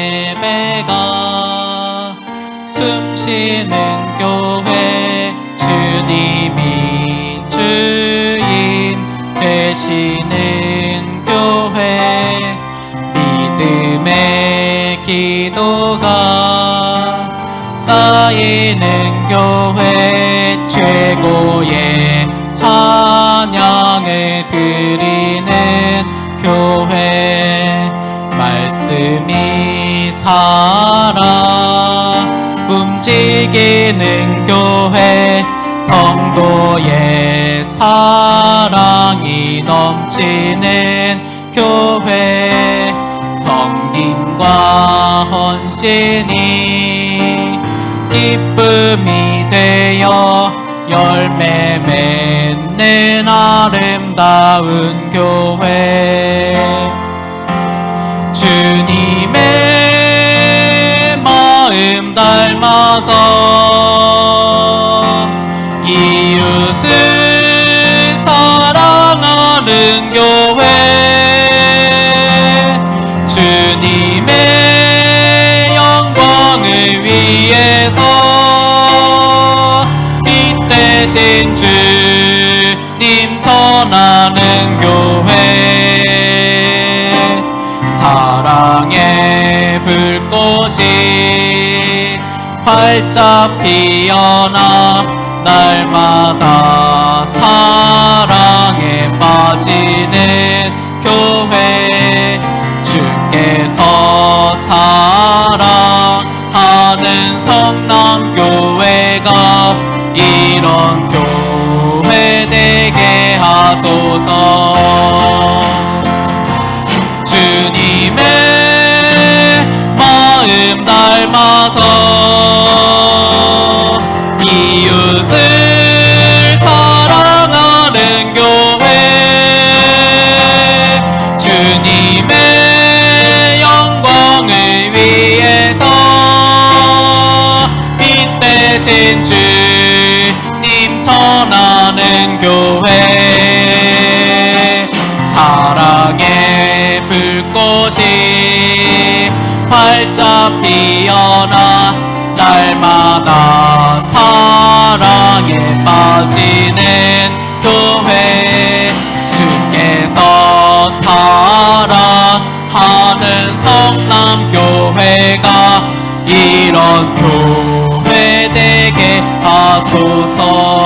예배가 숨쉬는 교회 주님이 주인 되시는 교회 믿음의 기도가 쌓이는 교회 최고의 찬양을 드리는 교회 말씀이 살아. 움직이는 교회 성도의 사랑이 넘치는 교회. 성김과 헌신이 기쁨이 되어 열매 맺는 아름다운 교회. 주님의 마음 닮아서 이웃을 사랑하는 교회 주님의 영광을 위해서 이 대신 주님 전하 사랑의 불꽃이 활짝 피어나 날마다 사랑에 빠지는 교회. 주께서 사랑하는 성남교회가 이런 교회 되게 하소서 주님의 마음 닮아서 이웃을 사랑하는 교회 주님의 영광을 위해서 빛 대신 주님 전하는 교회 사랑의 불꽃이 활짝 피어나 날마다 사랑에 빠지는 교회. 주께서 사랑하는 성남교회가 이런 교회 되게 하소서